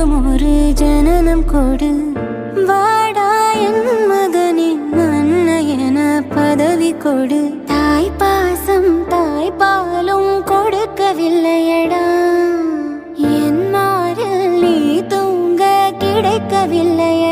மீண்டும் ஒரு ஜனனம் கொடு. வாடா என் மகனின் அன்ன என பதவி கொடு. தாய் பாசம் தாய் பாலும் கொடுக்கவில்லையடா. என் மாறில் நீ தூங்க கிடைக்கவில்லையடா.